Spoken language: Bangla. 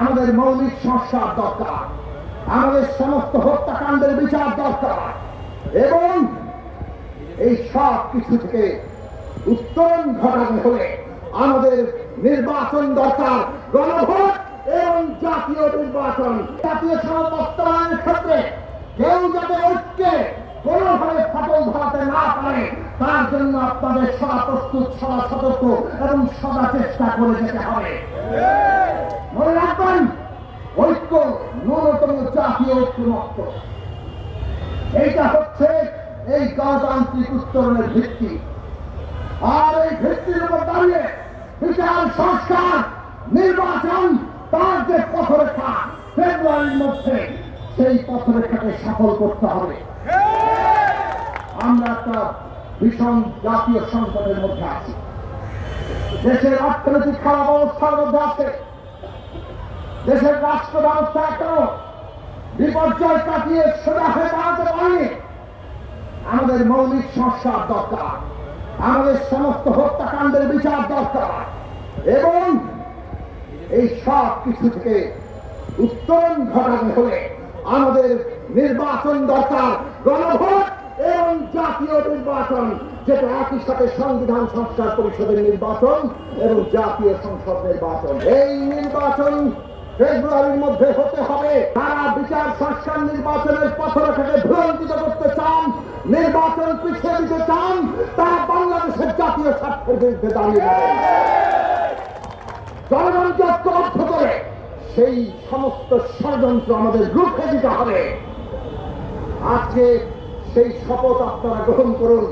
আমাদের মৌলিক সংস্কার দরকার। আমাদের সমস্ত হত্যাকাণ্ডের বিচার দরকার। এবং এই সব কিছু থেকে উত্তরণ ঘটানো হলে আমাদের নির্বাচন দরকার। গণভোট এবং জাতীয় নির্বাচন। জাতীয় সমাজ ক্ষেত্রে কেউ যাতে ঐক্যে কোনোভাবে ফাটল ধরাতে না পারে, তার জন্য আপনাদের সদা প্রস্তুত সদা সতর্ক এবং সদা চেষ্টা করে যেতে হবে। এইটা হচ্ছে এই গণতান্ত্রিক উত্তরণের ভিত্তি। আর এই ভিত্তির উপর দাঁড়িয়ে বিচার, সংস্কার, নির্বাচন, তার যে পথরেখা, ফেব্রুয়ারির মধ্যে সেই পথরেখাকে সফল করতে হবে। আমরা একটা ভীষণ জাতীয় সংকটের মধ্যে আছি। দেশের অর্থনৈতিক খারাপ অবস্থার মধ্যে আছে। দেশের রাষ্ট্র ব্যবস্থা এখনও বিপর্যয় কাটিয়ে সোজা হয়ে দাঁড়াতে পারেনি। আমাদের মৌলিক সংস্কার দরকার। আমাদের সমস্ত হত্যাকাণ্ডের বিচার দরকার। এবং এই সব কিছু থেকে উত্তরণ ঘটানো হলে আমাদের নির্বাচন দরকার। গণভোট এবং জাতীয় নির্বাচন, যেটা একই সাথে সংবিধান সংস্কার পরিষদের নির্বাচন এবং জাতীয় সংসদ নির্বাচন। এই নির্বাচন ফেব্রুয়ারির মধ্যে হতে হবে। তারা বিচার সংস্কার নির্বাচনের পথরেখাকে ভ্রান্তিত করতে চান, নির্বাচন পিছিয়ে দিতে চান তারা বাংলাদেশের জাতীয় স্বার্থের বিরুদ্ধে দাঁড়িয়ে জনগণকে ঐক্যবদ্ধ করে সেই সমস্ত ষড়যন্ত্র আমাদের রুখে দিতে হবে। আজকে সেই শপথ আপনারা গ্রহণ করুন।